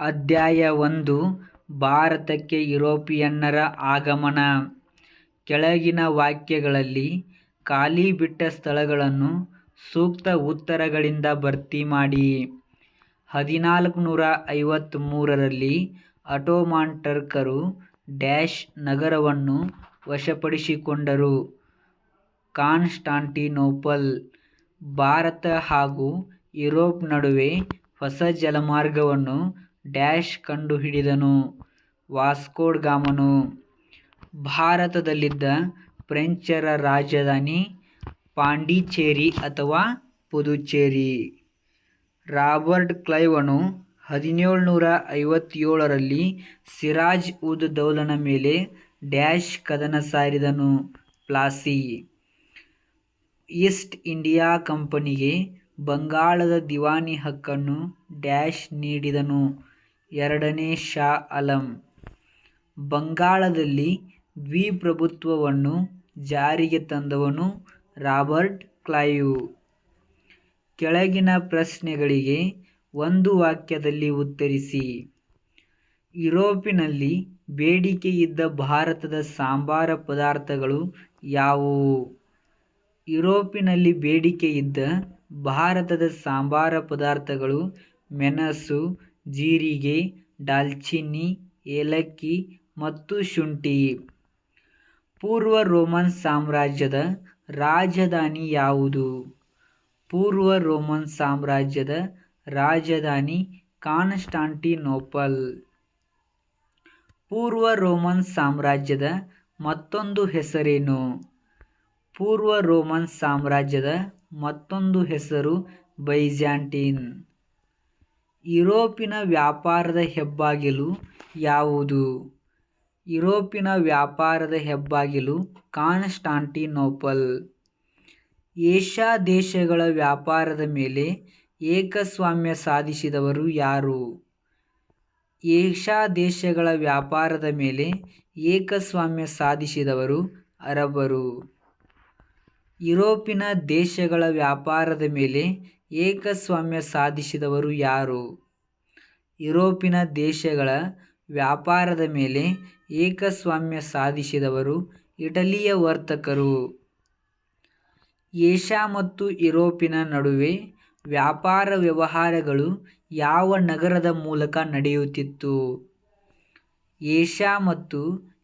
ಅಧ್ಯಾಯ ಒಂದು, ಭಾರತಕ್ಕೆ ಯುರೋಪಿಯನ್ನರ ಆಗಮನ ಕೆಳಗಿನ ವಾಕ್ಯಗಳಲ್ಲಿ ಖಾಲಿ ಬಿಟ್ಟ ಸ್ಥಳಗಳನ್ನು ಸೂಕ್ತ ಉತ್ತರಗಳಿಂದ ಭರ್ತಿ ಮಾಡಿ. ಹದಿನಾಲ್ಕುನೂರ ಐವತ್ತಮೂರರಲ್ಲಿ ಅಟೋಮಾನ್ ಟರ್ಕರು ಡ್ಯಾಶ್ ನಗರವನ್ನು ವಶಪಡಿಸಿಕೊಂಡರು. ಕಾನ್ಸ್ಟಾಂಟಿನೋಪಲ್, ಭಾರತ ಹಾಗೂ ಯುರೋಪ್ ನಡುವೆ ಹೊಸ ಜಲಮಾರ್ಗವನ್ನು ಕಂಡುಹಿಡಿದನು. ವಾಸ್ಕೋ ಡ ಗಾಮನು, ಭಾರತದಲ್ಲಿದ್ದ ಫ್ರೆಂಚರ ರಾಜಧಾನಿ ಪಾಂಡಿಚೇರಿ ಅಥವಾ ಪುದುಚೇರಿ. ರಾಬರ್ಟ್ ಕ್ಲೈವನು ಹದಿನೇಳುನೂರ ಐವತ್ತೇಳರಲ್ಲಿ ಸಿರಾಜ್ ಉದ್ ದೌಲನ ಮೇಲೆ ಡ್ಯಾಶ್ ಕದನ ಸಾರಿದನು. ಪ್ಲಾಸಿ, ಈಸ್ಟ್ ಇಂಡಿಯಾ ಕಂಪನಿಗೆ ಬಂಗಾಳದ ದಿವಾನಿ ಹಕ್ಕನ್ನು ಡ್ಯಾಶ್ ನೀಡಿದನು. ಎರಡನೇ ಷಾ ಆಲಂ ಬಂಗಾಳದಲ್ಲಿ ದ್ವಿಪ್ರಭುತ್ವವನ್ನು ಜಾರಿಗೆ ತಂದವನು ರಾಬರ್ಟ್ ಕ್ಲೈವ್. ಕೆಳಗಿನ ಪ್ರಶ್ನೆಗಳಿಗೆ ಒಂದು ವಾಕ್ಯದಲ್ಲಿ ಉತ್ತರಿಸಿ. ಯುರೋಪಿನಲ್ಲಿ ಬೇಡಿಕೆ ಇದ್ದ ಭಾರತದ ಸಾಂಬಾರ ಪದಾರ್ಥಗಳು ಯಾವುವು? ಯುರೋಪಿನಲ್ಲಿ ಬೇಡಿಕೆ ಇದ್ದ ಭಾರತದ ಸಾಂಬಾರ ಪದಾರ್ಥಗಳು ಮೆಣಸು, ಜೀರಿಗೆ, ದಾಲ್ಚಿನ್ನಿ, ಏಲಕ್ಕಿ ಮತ್ತು ಶುಂಠಿ. ಪೂರ್ವ ರೋಮನ್ ಸಾಮ್ರಾಜ್ಯದ ರಾಜಧಾನಿ ಯಾವುದು? ಪೂರ್ವ ರೋಮನ್ ಸಾಮ್ರಾಜ್ಯದ ರಾಜಧಾನಿ ಕಾನ್ಸ್ಟಾಂಟಿನೋಪಲ್. ಪೂರ್ವ ರೋಮನ್ ಸಾಮ್ರಾಜ್ಯದ ಮತ್ತೊಂದು ಹೆಸರೇನು? ಪೂರ್ವ ರೋಮನ್ ಸಾಮ್ರಾಜ್ಯದ ಮತ್ತೊಂದು ಹೆಸರು ಬೈಜಾಂಟೈನ್. ಯುರೋಪಿನ ವ್ಯಾಪಾರದ ಹೆಬ್ಬಾಗಿಲು ಯಾವುದು? ಯುರೋಪಿನ ವ್ಯಾಪಾರದ ಹೆಬ್ಬಾಗಿಲು ಕಾನ್ಸ್ಟಾಂಟಿನೋಪಲ್. ಏಷ್ಯಾ ದೇಶಗಳ ವ್ಯಾಪಾರದ ಮೇಲೆ ಏಕಸ್ವಾಮ್ಯ ಸಾಧಿಸಿದವರು ಯಾರು? ಏಷ್ಯಾ ದೇಶಗಳ ವ್ಯಾಪಾರದ ಮೇಲೆ ಏಕಸ್ವಾಮ್ಯ ಸಾಧಿಸಿದವರು ಅರಬರು. ಯುರೋಪಿನ ದೇಶಗಳ ವ್ಯಾಪಾರದ ಮೇಲೆ ಏಕಸ್ವಾಮ್ಯ ಸಾಧಿಸಿದವರು ಯಾರು? ಯುರೋಪಿನ ದೇಶಗಳ ವ್ಯಾಪಾರದ ಮೇಲೆ ಏಕಸ್ವಾಮ್ಯ ಸಾಧಿಸಿದವರು ಇಟಲಿಯ ವರ್ತಕರು. ಏಷ್ಯಾ ಮತ್ತು ಯುರೋಪಿನ ನಡುವೆ ವ್ಯಾಪಾರ ವ್ಯವಹಾರಗಳು ಯಾವ ನಗರದ ಮೂಲಕ ನಡೆಯುತ್ತಿತ್ತು? ಏಷ್ಯಾ ಮತ್ತು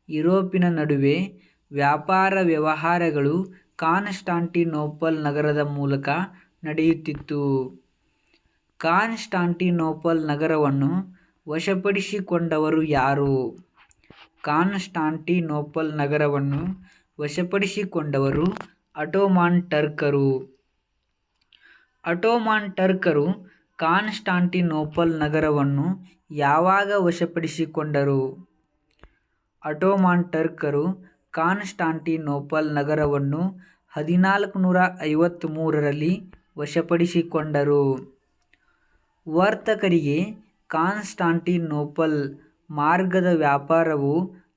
ಯುರೋಪಿನ ನಡುವೆ ವ್ಯಾಪಾರ ವ್ಯವಹಾರಗಳು ಕಾನ್ಸ್ಟಾಂಟಿನೋಪಲ್ ನಗರದ ಮೂಲಕ ನಡೆಯುತ್ತಿತ್ತು. ಕಾನ್ಸ್ಟಾಂಟಿನೋಪಲ್ ನಗರವನ್ನು ವಶಪಡಿಸಿಕೊಂಡವರು ಯಾರು? ಕಾನ್ಸ್ಟಾಂಟಿನೋಪಲ್ ನಗರವನ್ನು ವಶಪಡಿಸಿಕೊಂಡವರು ಅಟೋಮಾನ್ ಟರ್ಕರು. ಅಟೋಮಾನ್ ಟರ್ಕರು ಕಾನ್ಸ್ಟಾಂಟಿನೋಪಲ್ ನಗರವನ್ನು ಯಾವಾಗ ವಶಪಡಿಸಿಕೊಂಡರು? ಅಟೋಮಾನ್ ಟರ್ಕರು ಕಾನ್ಸ್ಟಾಂಟಿನೋಪಲ್ ನಗರವನ್ನು ಹದಿನಾಲ್ಕುನೂರ ಐವತ್ತ್ಮೂರರಲ್ಲಿ ವಶಪಡಿಸಿಕೊಂಡರು. ವರ್ತಕರಿಗೆ ಕಾನ್ಸ್ಟಾಂಟಿನೋಪಲ್ ಮಾರ್ಗದ ವ್ಯಾಪಾರವು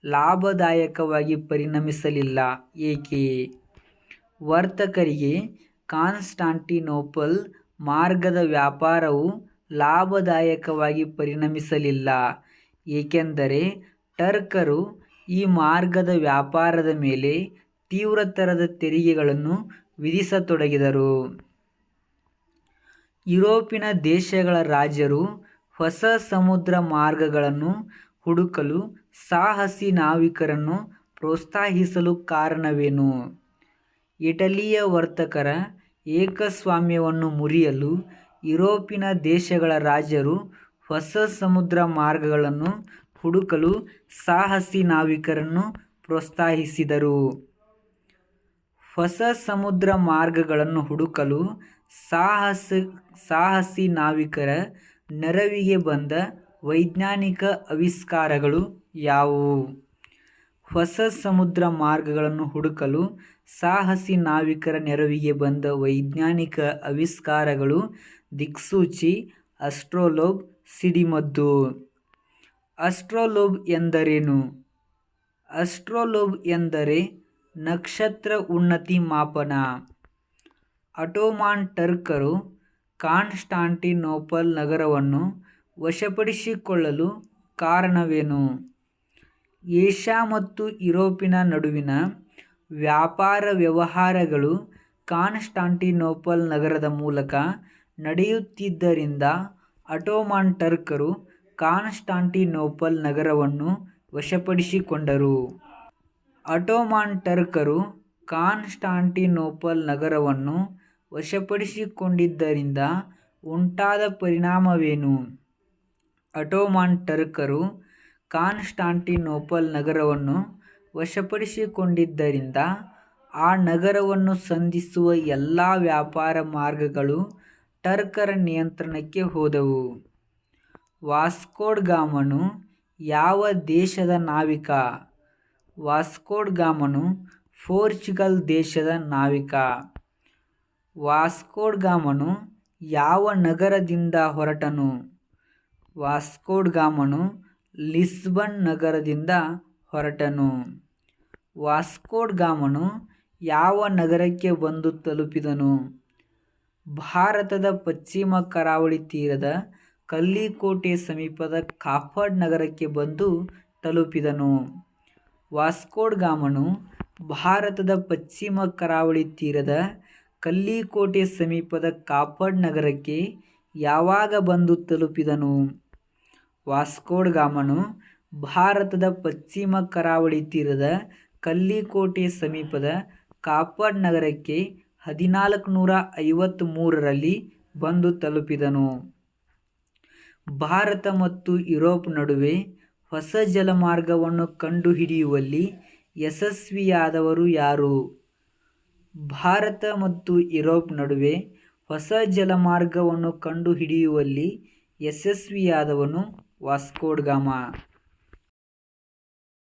ಲಾಭದಾಯಕವಾಗಿ ಪರಿಣಮಿಸಲಿಲ್ಲ ಏಕೆ? ವರ್ತಕರಿಗೆ ಕಾನ್ಸ್ಟಾಂಟಿನೋಪಲ್ ಮಾರ್ಗದ ವ್ಯಾಪಾರವು ಲಾಭದಾಯಕವಾಗಿ ಪರಿಣಮಿಸಲಿಲ್ಲ ಏಕೆಂದರೆ ಟರ್ಕರು ಈ ಮಾರ್ಗದ ವ್ಯಾಪಾರದ ಮೇಲೆ ತೀವ್ರತರದ ತೆರಿಗೆಗಳನ್ನು ವಿಧಿಸತೊಡಗಿದರು. ಯುರೋಪಿನ ದೇಶಗಳ ರಾಜರು ಹೊಸ ಸಮುದ್ರ ಮಾರ್ಗಗಳನ್ನು ಹುಡುಕಲು ಸಾಹಸಿ ನಾವಿಕರನ್ನು ಪ್ರೋತ್ಸಾಹಿಸಲು ಕಾರಣವೇನು? ಇಟಲಿಯ ವರ್ತಕರ ಏಕಸ್ವಾಮ್ಯವನ್ನು ಮುರಿಯಲು ಯುರೋಪಿನ ದೇಶಗಳ ರಾಜರು ಹೊಸ ಸಮುದ್ರ ಮಾರ್ಗಗಳನ್ನು ಹುಡುಕಲು ಸಾಹಸಿ ನಾವಿಕರನ್ನು ಪ್ರೋತ್ಸಾಹಿಸಿದರು. ಹೊಸ ಸಮುದ್ರ ಮಾರ್ಗಗಳನ್ನು ಹುಡುಕಲು ಸಾಹಸ ಸಾಹಸಿ ನಾವಿಕರ ನೆರವಿಗೆ ಬಂದ ವೈಜ್ಞಾನಿಕ ಆವಿಷ್ಕಾರಗಳು ಯಾವುವು? ಹೊಸ ಸಮುದ್ರ ಮಾರ್ಗಗಳನ್ನು ಹುಡುಕಲು ಸಾಹಸಿ ನಾವಿಕರ ನೆರವಿಗೆ ಬಂದ ವೈಜ್ಞಾನಿಕ ಆವಿಷ್ಕಾರಗಳು ದಿಕ್ಸೂಚಿ, ಅಸ್ಟ್ರೋಲೋಬ್ ಸಿಡಿಮದ್ದು. ಅಸ್ಟ್ರೋಲೋಬ್ ಎಂದರೇನು? ಅಸ್ಟ್ರೋಲೋಬ್ ಎಂದರೆ ನಕ್ಷತ್ರ ಉನ್ನತಿ ಮಾಪನ. ಅಟೋಮಾನ್ ಟರ್ಕರು ಕಾನ್ಸ್ಟಾಂಟಿನೋಪಲ್ ನಗರವನ್ನು ವಶಪಡಿಸಿಕೊಳ್ಳಲು ಕಾರಣವೇನು ಏಷ್ಯಾ ಮತ್ತು ಯುರೋಪಿನ ನಡುವಿನ ವ್ಯಾಪಾರ ವ್ಯವಹಾರಗಳು ಕಾನ್ಸ್ಟಾಂಟಿನೋಪಲ್ ನಗರದ ಮೂಲಕ ನಡೆಯುತ್ತಿದ್ದರಿಂದ ಅಟೋಮಾನ್ ಟರ್ಕರು ಕಾನ್ಸ್ಟಾಂಟಿನೋಪಲ್ ನಗರವನ್ನು ವಶಪಡಿಸಿಕೊಂಡರು. ಆಟೋಮನ್ ಟರ್ಕರು ಕಾನ್ಸ್ಟಾಂಟಿನೋಪಲ್ ನಗರವನ್ನು ವಶಪಡಿಸಿಕೊಂಡಿದ್ದರಿಂದ ಉಂಟಾದ ಪರಿಣಾಮವೇನು ಅಟೋಮಾನ್ ಟರ್ಕರು ಕಾನ್ಸ್ಟಾಂಟಿನೋಪಲ್ ನಗರವನ್ನು ವಶಪಡಿಸಿಕೊಂಡಿದ್ದರಿಂದ ಆ ನಗರವನ್ನು ಸಂಧಿಸುವ ಎಲ್ಲ ವ್ಯಾಪಾರ ಮಾರ್ಗಗಳು ಟರ್ಕರ ನಿಯಂತ್ರಣಕ್ಕೆ ಹೋದವು. ವಾಸ್ಕೋಡ್ ಗಾಮನು ಯಾವ ದೇಶದ ನಾವಿಕ ವಾಸ್ಕೋ ಡ ಗಾಮನು ಪೋರ್ಚುಗಲ್ ದೇಶದ ನಾವಿಕ. ವಾಸ್ಕೋಡ್ಗಾಮನು ಗಾಮನು ಯಾವ ನಗರದಿಂದ ಹೊರಟನು ವಾಸ್ಕೋಡ್ಗಾಮನು ಗಾಮನು ಲಿಸ್ಬನ್ ನಗರದಿಂದ ಹೊರಟನು. ವಾಸ್ಕೋಡ್ಗಾಮನು ಗಾಮನು ಯಾವ ನಗರಕ್ಕೆ ಬಂದು ತಲುಪಿದನು ಭಾರತದ ಪಶ್ಚಿಮ ಕರಾವಳಿ ತೀರದ ಕಲ್ಲಿಕೋಟೆ ಸಮೀಪದ ಕಾಫರ್ಡ್ ನಗರಕ್ಕೆ ಬಂದು ತಲುಪಿದನು. ವಾಸ್ಕೋ ಡ ಗಾಮನು ಭಾರತದ ಪಶ್ಚಿಮ ಕರಾವಳಿ ತೀರದ ಕಲ್ಲಿಕೋಟೆ ಸಮೀಪದ ಕಾಪಡ್ ನಗರಕ್ಕೆ ಯಾವಾಗ ಬಂದು ತಲುಪಿದನು ವಾಸ್ಕೋಡ್ಗಾಮನು ಗಾಮನು ಭಾರತದ ಪಶ್ಚಿಮ ಕರಾವಳಿ ತೀರದ ಕಲ್ಲಿಕೋಟೆ ಸಮೀಪದ ಕಾಪಡ್ ನಗರಕ್ಕೆ ಹದಿನಾಲ್ಕುನೂರ ಐವತ್ತಮೂರರಲ್ಲಿ ಬಂದು ತಲುಪಿದನು. ಭಾರತ ಮತ್ತು ಯುರೋಪ್ ನಡುವೆ ಹೊಸ ಜಲಮಾರ್ಗವನ್ನು ಕಂಡುಹಿಡಿಯುವಲ್ಲಿ ಯಶಸ್ವಿಯಾದವರು ಯಾರು ಭಾರತ ಮತ್ತು ಯುರೋಪ್ ನಡುವೆ ಹೊಸ ಜಲಮಾರ್ಗವನ್ನು ಕಂಡುಹಿಡಿಯುವಲ್ಲಿ ಯಶಸ್ವಿಯಾದವನು ವಾಸ್ಕೋಡ್ಗಾಮ.